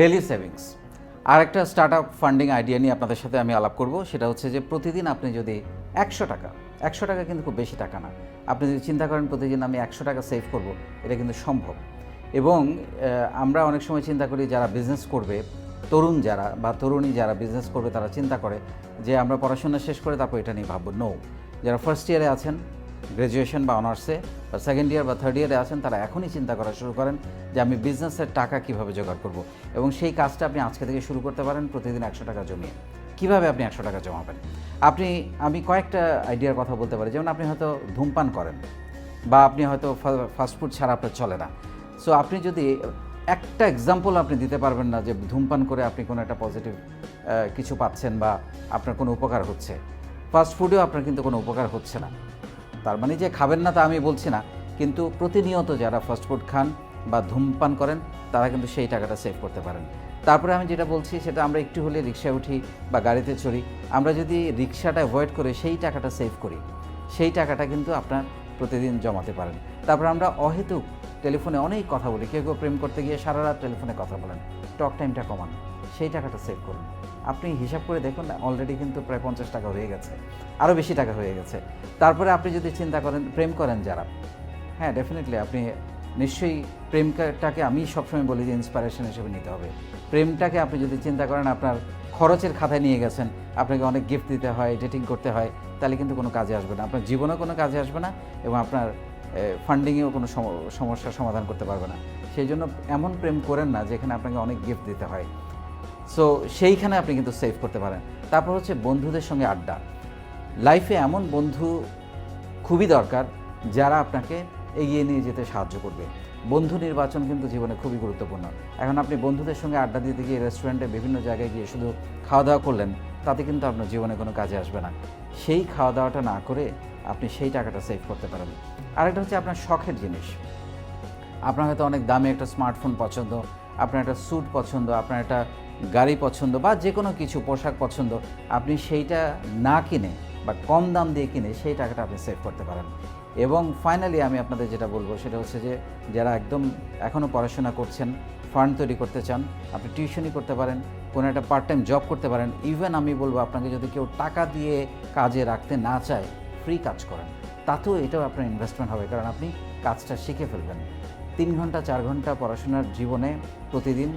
Daily savings আর একটা start up funding idea নিয়ে আপনাদের সাথে আমি আলাপ করব, সেটা হচ্ছে যে প্রতিদিন আপনি যদি একশো টাকা একশো টাকা কিন্তু খুব বেশি টাকা না, আপনি যদি চিন্তা করেন প্রতিদিন আমি একশো টাকা সেভ করব, এটা কিন্তু সম্ভব। এবং আমরা অনেক সময় চিন্তা করি যারা বিজনেস করবে, তরুণ যারা বা তরুণী যারা বিজনেস করবে তারা চিন্তা করে যে আমরা পড়াশোনা শেষ করে তারপর এটা নিয়ে ভাববো। নো যারা ফার্স্ট ইয়ারে আছেন গ্র্যাজুয়েশন বা অনার্সে বা সেকেন্ড ইয়ার বা থার্ড ইয়ারে আছেন, তারা এখনই চিন্তা করা শুরু করেন যে আমি বিজনেসের টাকা কীভাবে জোগাড় করব। এবং সেই কাজটা আপনি আজকে থেকে শুরু করতে পারেন প্রতিদিন একশো টাকা জমিয়ে। কীভাবে আপনি একশো টাকা জমাবেন? আপনি, আমি কয়েকটা আইডিয়ার কথা বলতে পারি। যেমন আপনি হয়তো ধূমপান করেন বা আপনি হয়তো ফাস্টফুড ছাড়া আপনার চলে না। সো আপনি যদি একটা এক্সাম্পল আপনি দিতে পারবেন না যে ধূমপান করে আপনি কোনো একটা পজিটিভ কিছু পাচ্ছেন বা আপনার কোনো উপকার হচ্ছে। ফাস্টফুডেও আপনার কিন্তু কোনো উপকার হচ্ছে না। তার মানে যে খাবেন না তা আমি বলছি না। কিন্তু প্রতিনিয়ত যারা ফাস্টফুড খান বা ধূমপান করেন, তারা কিন্তু সেই টাকাটা সেভ করতে পারেন। তারপরে আমি যেটা বলছি, সেটা আমরা একটু হলে রিক্সায় উঠি বা গাড়িতে চড়ি। আমরা যদি রিক্সাটা অ্যাভয়েড করে সেই টাকাটা সেভ করি, সেই টাকাটা কিন্তু আপনার প্রতিদিন জমাতে পারেন। তারপর আমরা অহেতুক টেলিফোনে অনেক কথা বলি। কেউ কেউ প্রেম করতে গিয়ে সারা রাত টেলিফোনে কথা বলেন। টক টাইমটা কমান। সেই টাকাটা সেভ করুন। আপনি হিসাব করে দেখুন অলরেডি কিন্তু প্রায় পঞ্চাশ টাকা হয়ে গেছে। আরও বেশি টাকা হয়ে গেছে। তারপরে আপনি যদি চিন্তা করেন, প্রেম করেন যারা হ্যাঁ ডেফিনেটলি আপনি নিশ্চয়ই প্রেমটাকে আমি সবসময় বলি যে ইন্সপিরেশন হিসেবে নিতে হবে। প্রেমটাকে আপনি যদি চিন্তা করেন, আপনার খরচের খাতায় নিয়ে গেছেন, আপনাকে অনেক গিফট দিতে হয় ডেটিং করতে হয়, তাহলে কিন্তু কোনো কাজে আসবে না। আপনার জীবনেও কোনো কাজে আসবে না এবং আপনার ফান্ডিংয়েও কোনো সম- সমস্যার সমাধান করতে পারবে না। সেই জন্য এমন প্রেম করেন না যেখানে আপনাকে অনেক গিফট দিতে হয়। সো সেইখানে আপনি কিন্তু সেভ করতে পারেন। তারপর হচ্ছে বন্ধুদের সঙ্গে আড্ডা। লাইফে এমন বন্ধু খুবই দরকার, যারা আপনাকে এগিয়ে নিয়ে যেতে সাহায্য করবে। বন্ধু নির্বাচন কিন্তু জীবনে খুবই গুরুত্বপূর্ণ। এখন আপনি বন্ধুদের সঙ্গে আড্ডা দিতে গিয়ে রেস্টুরেন্টে বিভিন্ন জায়গায় গিয়ে শুধু খাওয়া দাওয়া করলেন, তাতে কিন্তু আপনার জীবনে কোনো কাজে আসবে না। সেই খাওয়া দাওয়াটা না করে আপনি সেই টাকাটা সেভ করতে পারেন। আরেকটা হচ্ছে আপনার শখের জিনিস। আপনার হয়তো অনেক দামি একটা স্মার্টফোন পছন্দ আপনার একটা স্যুট পছন্দ, আপনার একটা গাড়ি পছন্দ বা যে কোনো কিছু, পোশাক পছন্দ, আপনি সেইটা না কিনে বা কম দাম দিয়ে কিনে সেই টাকাটা আপনি সেভ করতে পারেন। এবং ফাইনালি আমি আপনাদের যেটা বলব সেটা হচ্ছে যে, যারা একদম এখনও পড়াশোনা করছেন ফান্ড তৈরি করতে চান, আপনি টিউশনই করতে পারেন, কোনো একটা পার্ট টাইম জব করতে পারেন ইভেন আমি বলব আপনাকে যদি কেউ টাকা দিয়ে কাজে রাখতে না চায় ফ্রি কাজ করেন। তাতেও এটাও আপনার ইনভেস্টমেন্ট হবে, কারণ আপনি কাজটা শিখে ফেলবেন। তিন ঘণ্টা, চার ঘণ্টা পড়াশোনার জীবনে প্রতিদিন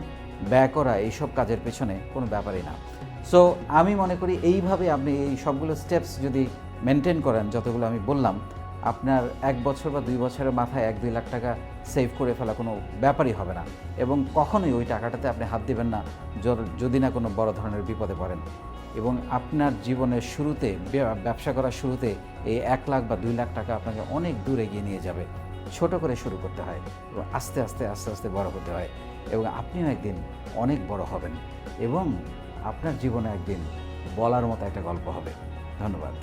ব্যয় করা এইসব কাজের পেছনে কোনো ব্যাপারই না। সো আমি মনে করি এইভাবে আপনি এই সবগুলো স্টেপস যদি মেনটেন করেন, যতগুলো আমি বললাম, আপনার এক বছর বা দুই বছরের মাথায় এক, দুই লাখ টাকা সেভ করে ফেলা কোনো ব্যাপারই হবে না। এবং কখনোই ওই টাকাটাতে আপনি হাত দেবেন না যদি না কোনো বড় ধরনের বিপদে পড়েন। এবং আপনার জীবনের শুরুতে, ব্যবসা করার শুরুতে এই এক লাখ বা দুই লাখ টাকা আপনাকে অনেক দূর এগিয়ে নিয়ে যাবে। ছোট করে শুরু করতে হয় এবং আস্তে আস্তে আস্তে আস্তে বড় হতে হয় এবং আপনিও একদিন অনেক বড় হবেন এবং আপনার জীবনে একদিন বলার মতো একটা গল্প হবে। ধন্যবাদ।